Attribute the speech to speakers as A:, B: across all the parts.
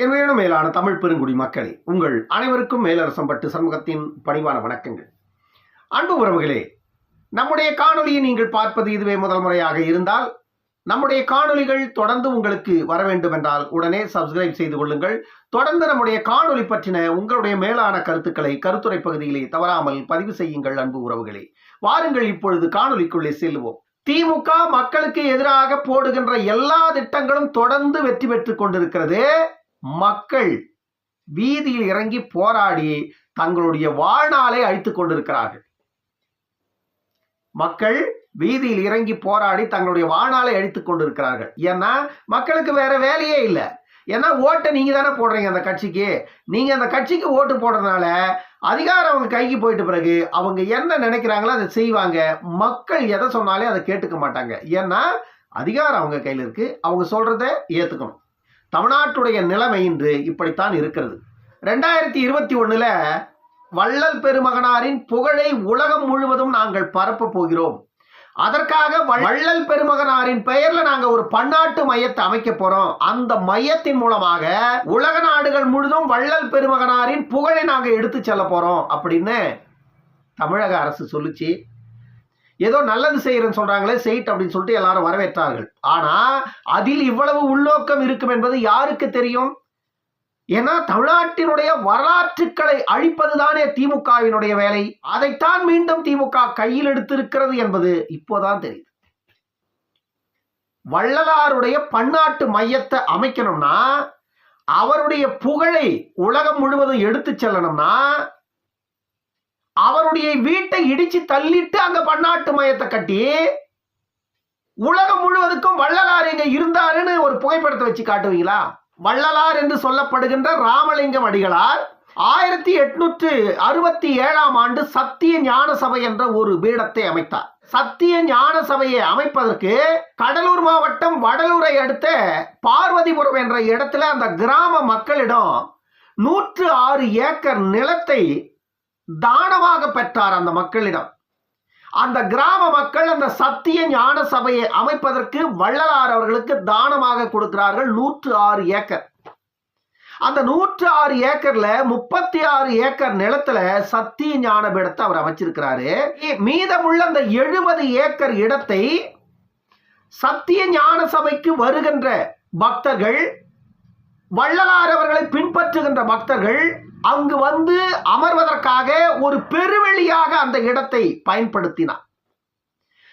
A: என் மேலான தமிழ் பெருங்குடி மக்களே உங்கள் அனைவருக்கும் மேலரசம் பட்டு சண்முகத்தின் பணிவான வணக்கங்கள். அன்பு உறவுகளே நம்முடைய காணொலியை நீங்கள் பார்ப்பது இதுவே முதல் முறையாக இருந்தால் நம்முடைய காணொலிகள் தொடர்ந்து உங்களுக்கு வர வேண்டும் என்றால் உடனே சப்ஸ்கிரைப் செய்து கொள்ளுங்கள். தொடர்ந்து நம்முடைய காணொலி பற்றின உங்களுடைய மேலான கருத்துக்களை கருத்துரை பகுதியிலே தவறாமல் பதிவு செய்யுங்கள் அன்பு உறவுகளே. வாருங்கள் இப்பொழுது காணொளிக்குள்ளே செல்வோம் திமுக மக்களுக்கு எதிராக போடுகின்ற எல்லா திட்டங்களும் தொடர்ந்து வெற்றி பெற்றுக் கொண்டிருக்கிறது. மக்கள் வீதியில் இறங்கி போராடி தங்களுடைய வாழ்நாளை அழித்துக் கொண்டிருக்கிறார்கள். மக்கள் வீதியில் இறங்கி போராடி தங்களுடைய வாழ்நாளை அழித்துக் கொண்டிருக்கிறார்கள். ஏன்னா மக்களுக்கு வேற வேலையே இல்லை. ஏன்னா ஓட்டை நீங்க தானே போடுறீங்க அந்த கட்சிக்கு. நீங்க அந்த கட்சிக்கு ஓட்டு போடுறதுனால அதிகாரம் அவங்க கைக்கு போயிட்ட பிறகு அவங்க என்ன நினைக்கிறாங்களோ அதை செய்வாங்க. மக்கள் எதை சொன்னாலே அதை கேட்டுக்க மாட்டாங்க. ஏன்னா அதிகாரம் அவங்க கையில் இருக்கு. அவங்க சொல்கிறத ஏத்துக்கணும். தமிழ்நாட்டுடைய நிலைமை இன்று இப்படித்தான் இருக்கிறது. ரெண்டாயிரத்தி இருபத்தி ஒன்றில் வள்ளல் பெருமகனாரின் புகழை உலகம் முழுவதும் நாங்கள் பரப்ப போகிறோம். அதற்காக வள்ளல் பெருமகனாரின் பெயர்ல நாங்க ஒரு பன்னாட்டு மையத்தை அமைக்க போறோம். அந்த மையத்தின் மூலமாக உலக நாடுகள் முழுதும் வள்ளல் பெருமகனாரின் புகழை நாங்க எடுத்து செல்ல போறோம் அப்படின்னு தமிழக அரசு சொல்லுச்சு. ஏதோ நல்லது செய்கிறேன்னு சொல்கிறாங்களே செய்ட் அப்படின்னு சொல்லிட்டு எல்லாரும் வரவேற்றார்கள். ஆனால் அதில் இவ்வளவு உள்நோக்கம் இருக்கும் என்பது யாருக்கு தெரியும்? ஏன்னா தமிழ்நாட்டினுடைய வரலாற்றுக்களை அழிப்பதுதானே திமுகவினுடைய வேலை. அதைத்தான் மீண்டும் திமுக கையில் எடுத்திருக்கிறது என்பது இப்போதான் தெரியுது. வள்ளலாருடைய பன்னாட்டு மையத்தை அமைக்கணும்னா அவருடைய புகழை உலகம் முழுவதும் எடுத்து செல்லணும்னா அவருடைய வீட்டை இடிச்சு தள்ளிட்டு அங்க பன்னாட்டு மையத்தை கட்டி உலகம் முழுவதுக்கும் வள்ளலார் எங்க இருந்தாருன்னு ஒரு புகைப்படத்தை வச்சு காட்டுவீங்களா? வள்ளலார் என்று சொல்லப்படுகின்ற ராமலிங்கம் அடிகளார் ஆயிரத்தி எட்நூற்று அறுபத்தி ஏழாம் ஆண்டு சத்திய ஞான சபை என்ற ஒரு பீடத்தை அமைத்தார். சத்திய ஞான சபையை அமைப்பதற்கு கடலூர் மாவட்டம் வடலூரை அடுத்த பார்வதிபுரம் என்ற இடத்துல அந்த கிராம மக்களிடம் நூற்று ஆறு ஏக்கர் நிலத்தை தானமாக பெற்றார் அந்த மக்களிடம். அந்த கிராம மக்கள் அந்த சத்திய ஞான சபையை அமைப்பதற்கு வள்ளலார் அவர்களுக்கு தானமாக கொடுக்கிறார்கள் நூற்று ஆறு ஏக்கர். அந்த நூற்று ஆறு ஏக்கர்ல முப்பத்தி ஆறு ஏக்கர் நிலத்துல சத்திய ஞான பீடத்தை அவர் அமைச்சிருக்கிறாரு. மீதமுள்ள அந்த எழுபது ஏக்கர் இடத்தை சத்திய ஞான சபைக்கு வருகின்ற பக்தர்கள் வள்ளலார் அவர்களை பின்பற்றுகின்ற பக்தர்கள் அங்கு வந்து அமர்வதற்காக ஒரு பெருவெளியாக அந்த இடத்தை பயன்படுத்தினார்.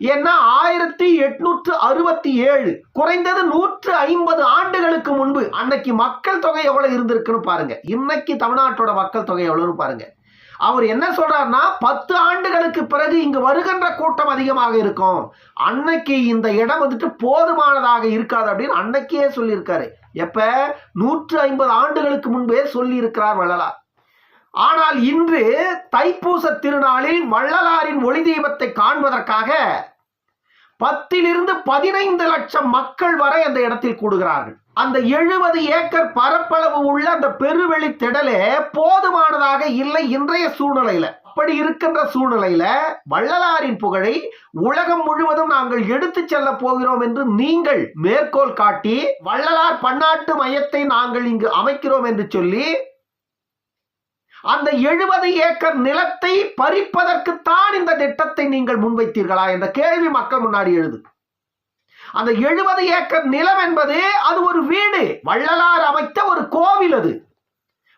A: ஏன்னா ஆயிரத்தி எட்நூற்று அறுபத்தி ஏழு குறைந்தது நூற்று ஐம்பது ஆண்டுகளுக்கு முன்பு அன்னைக்கு மக்கள் தொகை எவ்வளவு இருந்திருக்குன்னு பாருங்க. இன்னைக்கு தமிழ்நாட்டோட மக்கள் தொகை எவ்வளவுன்னு பாருங்க. அவர் என்ன சொல்றாருன்னா பத்து ஆண்டுகளுக்கு பிறகு இங்கு வருகின்ற கூட்டம் அதிகமாக இருக்கும். அன்னைக்கு இந்த இடம் வந்துட்டு போதுமானதாக இருக்காது அப்படின்னு அன்னைக்கே சொல்லியிருக்காரு. எப்ப? நூற்று ஐம்பது ஆண்டுகளுக்கு முன்பே சொல்லி இருக்கிறார் வள்ளலார். ஆனால் இன்று தைப்பூச திருநாளில் வள்ளலாரின் ஒளி தீபத்தை காண்பதற்காக பத்திலிருந்து பதினைந்து லட்சம் மக்கள் வரை அந்த இடத்தில் கூடுகிறார்கள். அந்த எழுபது ஏக்கர் பரப்பளவு உள்ள அந்த பெருவெளி திடலே போதுமானதாக இல்லை இன்றைய சூழ்நிலையில. அப்படி இருக்கின்ற சூழ்நிலையில வள்ளலாரின் புகழை உலகம் முழுவதும் நாங்கள் எடுத்து செல்ல போகிறோம் என்று நீங்கள் மேற்கோள் காட்டி வள்ளலார் பன்னாட்டு மையத்தை நாங்கள் இங்கு அமைக்கிறோம் என்று சொல்லி அந்த எழுபது ஏக்கர் நிலத்தை பறிப்பதற்குத்தான் இந்த திட்டத்தை நீங்கள் முன்வைத்தீர்களா என்ற கேள்வி மக்கள் முன்னாடி எழுது. அந்த எழுபது ஏக்கர் நிலம் என்பது அது ஒரு வீடு. வள்ளலார் அமைத்த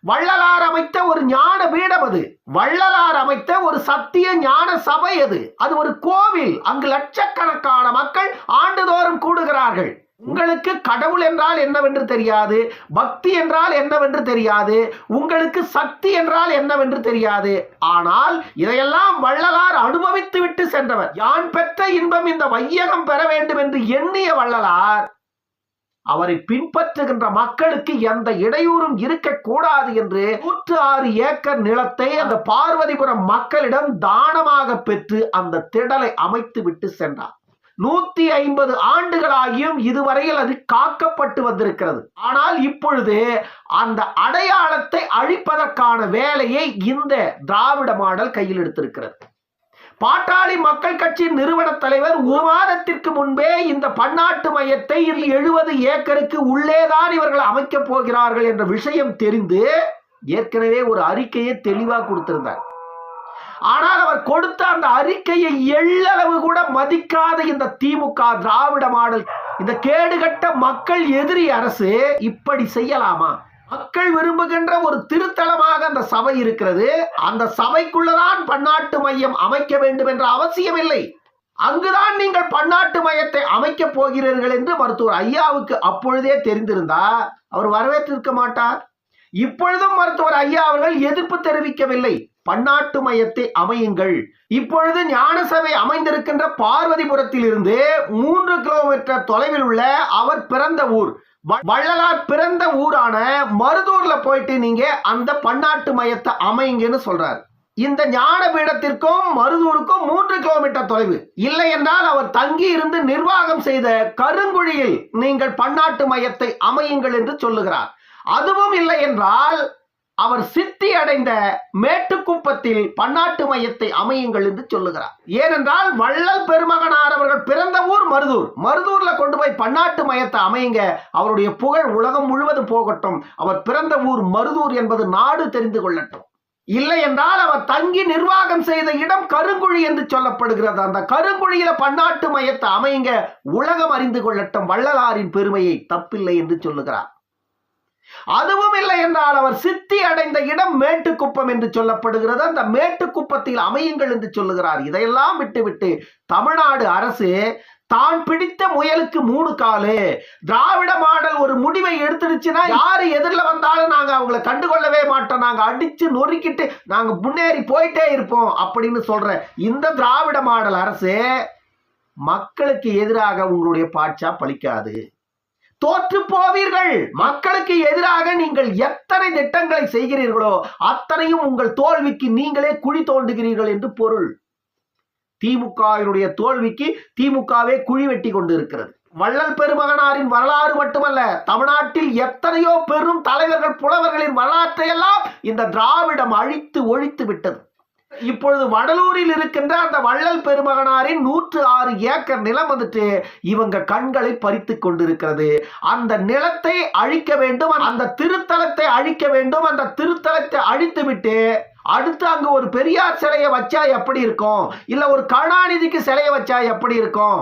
A: வள்ளலார் அமைத்த ஒரு ஞான பீடம் அது. வள்ளலார் அமைத்த ஒரு சத்திய ஞான சபை அது. அது ஒரு கோவில். அங்கு லட்சக்கணக்கான மக்கள் ஆண்டுதோறும் கூடுகிறார்கள். உங்களுக்கு கடவுள் என்றால் என்னவென்று தெரியாது? பக்தி என்றால் என்னவென்று தெரியாது? உங்களுக்கு சக்தி என்றால் என்னவென்று தெரியாது? ஆனால் இதையெல்லாம் வள்ளலார் அனுபவித்து விட்டு சென்றவர். யான் பெற்ற இன்பம் இந்த வையகம் பெற வேண்டும் என்று எண்ணிய வள்ளலார். அவரை பின்பற்றுகின்ற மக்களுக்கு எந்த இடையூறும் இருக்கக்கூடாது என்று நூற்று ஆறு ஏக்கர் நிலத்தை அந்த பார்வதிபுரம் மக்களிடம் தானமாக பெற்று அந்த திடலை அமைத்து விட்டு சென்றார். நூத்தி ஐம்பது ஆண்டுகளாகியும் இதுவரையில் அது காக்கப்பட்டு வந்திருக்கிறது. ஆனால் இப்பொழுது அந்த அடையாளத்தை அழிப்பதற்கான வேலையை இந்த திராவிட மாடல் கையில் எடுத்திருக்கிறது. பாட்டாளி மக்கள் கட்சியின் நிறுவன தலைவர் ஒரு மாதத்திற்கு முன்பே இந்த பன்னாட்டு மையத்தை எழுபது ஏக்கருக்கு உள்ளேதான் இவர்கள் அமைக்கப் போகிறார்கள் என்ற விஷயம் தெரிந்து ஏற்கனவே ஒரு அறிக்கையை தெளிவாக கொடுத்திருந்தார். ஆனால் அவர் கொடுத்த அந்த அறிக்கையை எள்ளளவு கூட மதிக்காத இந்த திமுக திராவிட மாடல் இந்த கேடுகட்ட மக்கள் எதிரி அரசு இப்படி செய்யலாமா? மக்கள் விரும்புகின்ற ஒரு திருத்தலமாக அந்த சபை இருக்கிறது. அந்த சபைக்குள்ளதான் பன்னாட்டு மையம் அமைக்க வேண்டும் என்ற அவசியம் இல்லை. அங்குதான் நீங்கள் பன்னாட்டு மையத்தை அமைக்கப் போகிறீர்கள் என்று மருத்துவர் ஐயாவுக்கு அப்பொழுதே தெரிந்திருந்தா அவர் வரவேற்றிருக்க மாட்டார். இப்பொழுதும் மருத்துவர் ஐயா அவர்கள் எதிர்ப்பு தெரிவிக்கவில்லை. பன்னாட்டு மையத்தை அமையுங்கள். இப்பொழுது ஞானசபை அமைந்திருக்கின்ற பார்வதிபுரத்தில் இருந்து மூன்று கிலோமீட்டர் தொலைவில் உள்ள அவர் பிறந்த ஊர். வள்ளலார் பிறந்த ஊரான மருதூர்ல போயிட்டு நீங்க அந்த பன்னாட்டு மையத்தை அமையுங்கன்னு சொல்றாரு. இந்த ஞான பீடத்திற்கும் மருதூருக்கும் மூன்று கிலோமீட்டர் தொலைவு. இல்லை என்றால் அவர் தங்கி இருந்து நிர்வாகம் செய்த கருங்குழியில் நீங்கள் பன்னாட்டு மையத்தை அமையுங்கள் என்று சொல்லுகிறார். அதுவும் இல்லை என்றால் அவர் சித்தி அடைந்த மேட்டுக்குப்பத்தில் பன்னாட்டு மையத்தை அமையுங்கள் என்று சொல்லுகிறார். ஏனென்றால் வள்ளல் பெருமகனார் அவர்கள் பிறந்த ஊர் மருதூர். மருதூர்ல கொண்டு போய் பன்னாட்டு மையத்தை அமையுங்க அவருடைய புகழ் உலகம் முழுவதும் போகட்டும். அவர் பிறந்த ஊர் மருதூர் என்பது நாடு தெரிந்து கொள்ளட்டும். இல்லை என்றால் அவர் தங்கி நிர்வாகம் செய்த இடம் கருங்குழி என்று சொல்லப்படுகிறது. அந்த கருங்குழியில பன்னாட்டு மையத்தை அமையுங்க உலகம் அறிந்து கொள்ளட்டும். வள்ளலாரின் பெருமையை தப்பில்லை என்று சொல்லுகிறார். அதுவும் இல்லை என்றால் அவர் சித்தி அடைந்த இடம் மேட்டுக்குப்பம் என்று சொல்லப்படுகிறது. அந்த மேட்டுக்குப்பத்தில் அமையுங்கள் என்று சொல்லுகிறார். இதையெல்லாம் விட்டுவிட்டு தமிழ்நாடு அரசு தான் பிடித்த முயலுக்கு மூணு காலு. திராவிட மாடல் ஒரு முடிவை எடுத்துடுச்சுன்னா யாரு எதிரில் வந்தாலும் நாங்க அவங்கள கண்டுகொள்ளவே மாட்டோம். நாங்க அடிச்சு நொறுக்கிட்டு நாங்க முன்னேறி போயிட்டே இருப்போம் அப்படின்னு சொல்ற இந்த திராவிட மாடல் அரசு மக்களுக்கு எதிராக உங்களுடைய பாட்சா பலிக்காது தோற்று போவீர்கள் மக்களுக்கு எதிராக நீங்கள் எத்தனை திட்டங்களை செய்கிறீர்களோ அத்தனையும் உங்கள் தோல்விக்கு நீங்களே குழி தோண்டுகிறீர்கள் என்று பொருள். திமுகவினுடைய தோல்விக்கு திமுகவே குழி வெட்டி கொண்டு இருக்கிறது வள்ளல் பெருமகனாரின் வரலாறு மட்டுமல்ல தமிழ்நாட்டில் எத்தனையோ பெரும் தலைவர்கள் புலவர்களின் வரலாற்றையெல்லாம் இந்த திராவிடம் அழித்து ஒழித்து விட்டது. இப்பொழுது வடலூரில் இருக்கின்ற அந்த வள்ளல் பெருமகனாரின் நூற்று ஆறு ஏக்கர் நிலம் வந்துட்டு இவங்க கண்களை பறித்து கொண்டிருக்கிறது. அந்த நிலத்தை அழிக்க வேண்டும் அந்த திருத்தலத்தை அழிக்க வேண்டும் அந்த திருத்தலத்தை அழித்து விட்டு அடுத்து அங்க ஒரு பெரியார் சிலையை வச்சா எப்படி இருக்கும்? இல்ல ஒரு கருணாநிதிக்கு சிலையை வச்சா எப்படி இருக்கும்?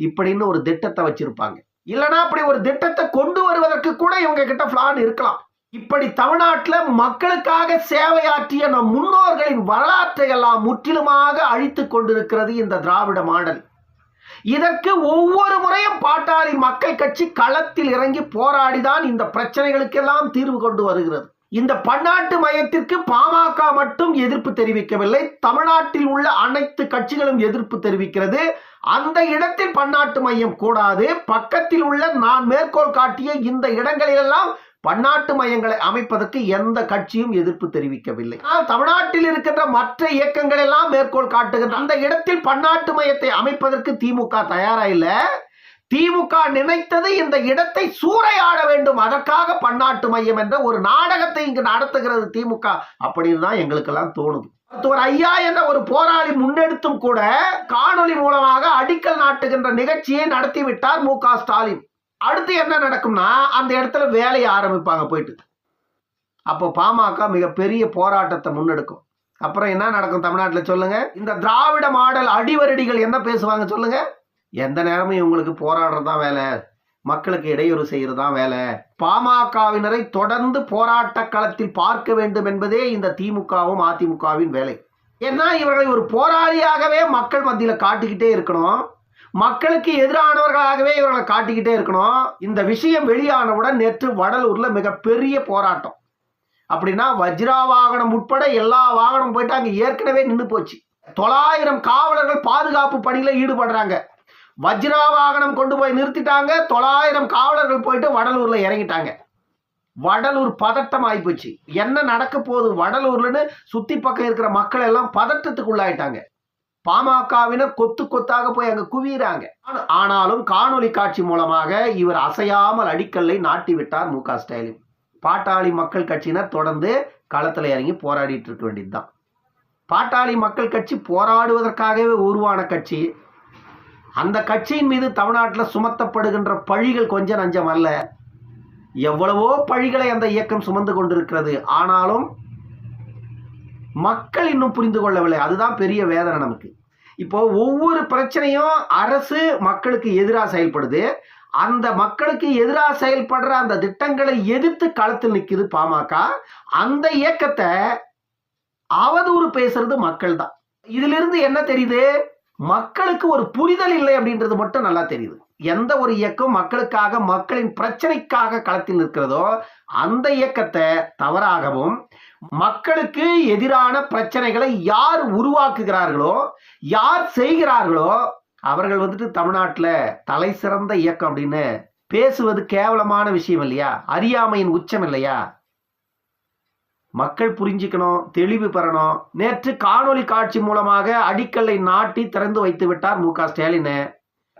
A: இப்படின்னு ஒரு திட்டத்தை வச்சிருப்பாங்க. இல்லைன்னா அப்படி ஒரு திட்டத்தை கொண்டு வருவதற்கு கூட இவங்க கிட்ட பிளான் இருக்கலாம். இப்படி தமிழ்நாட்டில் மக்களுக்காக சேவையாற்றிய நம் முன்னோர்களின் வரலாற்றை எல்லாம் முற்றிலுமாக அழித்து கொண்டிருக்கிறது இந்த திராவிட மாடல். இதற்கு ஒவ்வொரு முறையும் பாட்டாளி மக்கள் கட்சி களத்தில் இறங்கி போராடிதான் இந்த பிரச்சனைகளுக்கெல்லாம் தீர்வு கொண்டு வருகிறது. இந்த பன்னாட்டு மையத்திற்கு பாமக மட்டும் எதிர்ப்பு தெரிவிக்கவில்லை. தமிழ்நாட்டில் உள்ள அனைத்து கட்சிகளும் எதிர்ப்பு தெரிவிக்கிறது. அந்த இடத்தில் பன்னாட்டு மையம் கூடாது. பக்கத்தில் உள்ள நான் மேற்கோள் காட்டிய இந்த இடங்களிலெல்லாம் பன்னாட்டு மையங்களை அமைப்பதற்கு எந்த கட்சியும் எதிர்ப்பு தெரிவிக்கவில்லை. தமிழ்நாட்டில் இருக்கின்ற மற்ற இயக்கங்கள் எல்லாம் மேற்கோள் காட்டுகின்ற அந்த இடத்தில் பன்னாட்டு மையத்தை அமைப்பதற்கு திமுக தயாரா இல்ல? திமுக நினைத்தது இந்த இடத்தை சூறையாட வேண்டும். அதற்காக பன்னாட்டு மையம் என்ற ஒரு நாடகத்தை இங்கு நடத்துகிறது திமுக. அப்படின்னு தான் எங்களுக்கெல்லாம் தோணுது. மருத்துவர் ஐயா என்ற ஒரு போராளி முன்னெடுத்தும் கூட காணொளி மூலமாக அடிக்கல் நாட்டுகின்ற நிகழ்ச்சியை நடத்திவிட்டார் மு க ஸ்டாலின். அடுத்து என்ன நடக்கும்னா அந்த இடத்துல வேலையை ஆரம்பிப்பாங்க போயிட்டு. அப்போ பாமக மிகப்பெரிய போராட்டத்தை முன்னெடுக்கும். அப்புறம் என்ன நடக்கும் தமிழ்நாட்டில் சொல்லுங்க? இந்த திராவிட மாடல் அடிவரடிகள் என்ன பேசுவாங்க சொல்லுங்க? எந்த நேரமும் இவங்களுக்கு போராடுறது தான் வேலை. மக்களுக்கு இடையூறு செய்கிறது தான் வேலை. பாமகவினரை தொடர்ந்து போராட்ட களத்தில் பார்க்க வேண்டும் என்பதே இந்த திமுகவும் அதிமுகவின் வேலை. ஏன்னா இவர்களை ஒரு போராளியாகவே மக்கள் மத்தியில் காட்டிக்கிட்டே இருக்கணும். மக்களுக்கு எதிரானவர்களாகவே இவர்களை காட்டிக்கிட்டே இருக்கணும். இந்த விஷயம் வெளியானவுடன் நேற்று வடலூர்ல மிகப்பெரிய போராட்டம். அப்படின்னா வஜ்ரா வாகனம் உட்பட எல்லா வாகனம் போயிட்டு அங்கே ஏற்கனவே நின்று போச்சு. தொள்ளாயிரம் காவலர்கள் பாதுகாப்பு பணியில ஈடுபடுறாங்க. வஜ்ரா வாகனம் கொண்டு போய் நிறுத்திட்டாங்க. தொள்ளாயிரம் காவலர்கள் போயிட்டு வடலூர்ல இறங்கிட்டாங்க. வடலூர் பதட்டம் ஆயிப்போச்சு. என்ன நடக்க போகுது வடலூர்லன்னு சுத்தி பக்கம் இருக்கிற மக்கள் எல்லாம் பதட்டத்துக்கு உள்ளாயிட்டாங்க பாமகவினர் கொத்து கொத்தாக போய் அங்க குவியறாங்க. ஆனாலும் காணொலி காட்சி மூலமாக இவர் அசையாமல் அடிக்கல்லை நாட்டி விட்டார் மு க ஸ்டாலின். பாட்டாளி மக்கள் கட்சியினர் தொடர்ந்து களத்தில் இறங்கி போராடிட்டு இருக்க வேண்டியதுதான். பாட்டாளி மக்கள் கட்சி போராடுவதற்காகவே உருவான கட்சி. அந்த கட்சியின் மீது தமிழ்நாட்டில் சுமத்தப்படுகின்ற பழிகள் கொஞ்சம் நஞ்சம் அல்ல. எவ்வளவோ பழிகளை அந்த இயக்கம் சுமந்து கொண்டிருக்கிறது. ஆனாலும் மக்கள் இன்னும் புரிந்து கொள்ளவில்லை. அதுதான் பெரிய வேதனை நமக்கு. இப்போ ஒவ்வொரு பிரச்சனையும் அரசு மக்களுக்கு எதிராக செயல்படுது. அந்த மக்களுக்கு எதிராக செயல்படுற அந்த திட்டங்களை எதிர்த்து களத்தில் நிற்குது பாமக. அந்த இயக்கத்தை அவதூறு பேசுறது மக்கள் தான் இதிலிருந்து என்ன தெரியுது? மக்களுக்கு ஒரு புரிதல் இல்லை அப்படின்றது மட்டும் நல்லா தெரியுது. எந்த ஒரு இயக்கம் மக்களுக்காக மக்களின் பிரச்சனைக்காக களத்தில் நிற்கிறதோ அந்த இயக்கத்தை தவறாகவும் மக்களுக்கு எதிரான பிரச்சனைகளை யார் உருவாக்குகிறார்களோ யார் செய்கிறார்களோ அவர்கள் வந்துட்டு தமிழ்நாட்டில் தலை சிறந்த இயக்கம் அப்படின்னு பேசுவது கேவலமான விஷயம் இல்லையா? அறியாமையின் உச்சம் இல்லையா? மக்கள் புரிஞ்சுக்கணும் தெளிவு பெறணும். நேற்று காணொளி காட்சி மூலமாக அடிக்கல்லை நாட்டி திறந்து வைத்து விட்டார் மு க ஸ்டாலின்.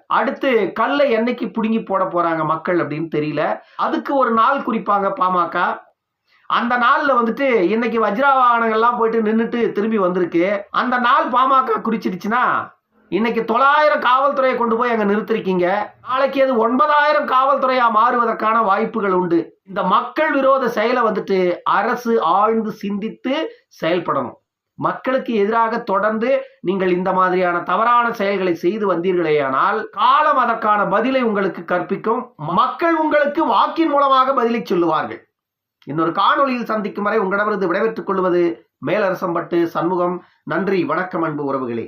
A: அடுத்து கல்லை என்னைக்கு பிடுங்கி போட போறாங்க மக்கள் அப்படின்னு தெரியல. அதுக்கு ஒரு நாள் குறிப்பாங்க பாமக. அந்த நாளில் வந்துட்டு இன்னைக்கு வஜ்ராவாகனங்கள்லாம் போயிட்டு நின்றுட்டு திரும்பி வந்திருக்கு. அந்த நாள் பாமக குறிச்சிருச்சுன்னா இன்னைக்கு தொள்ளாயிரம் காவல்துறையை கொண்டு போய் அங்கே நிறுத்திருக்கீங்க. நாளைக்கு அது ஒன்பதாயிரம் காவல்துறையாக மாறுவதற்கான வாய்ப்புகள் உண்டு. இந்த மக்கள் விரோத செயலை வந்துட்டு அரசு ஆழ்ந்து சிந்தித்து செயல்படணும். மக்களுக்கு எதிராக தொடர்ந்து நீங்கள் இந்த மாதிரியான தவறான செயல்களை செய்து வந்தீர்களேயானால் காலம் அதற்கான பதிலை உங்களுக்கு கற்பிக்கும் மக்கள் உங்களுக்கு வாக்கின் மூலமாக பதிலை சொல்லுவார்கள். இன்னொரு காணொலியில் சந்திக்கும் வரை உங்களிடமிருந்து விடைபெற்றுக் கொள்வது மேலரசம்பட்டு சண்முகம். நன்றி வணக்கம் அன்பு உறவுகளே.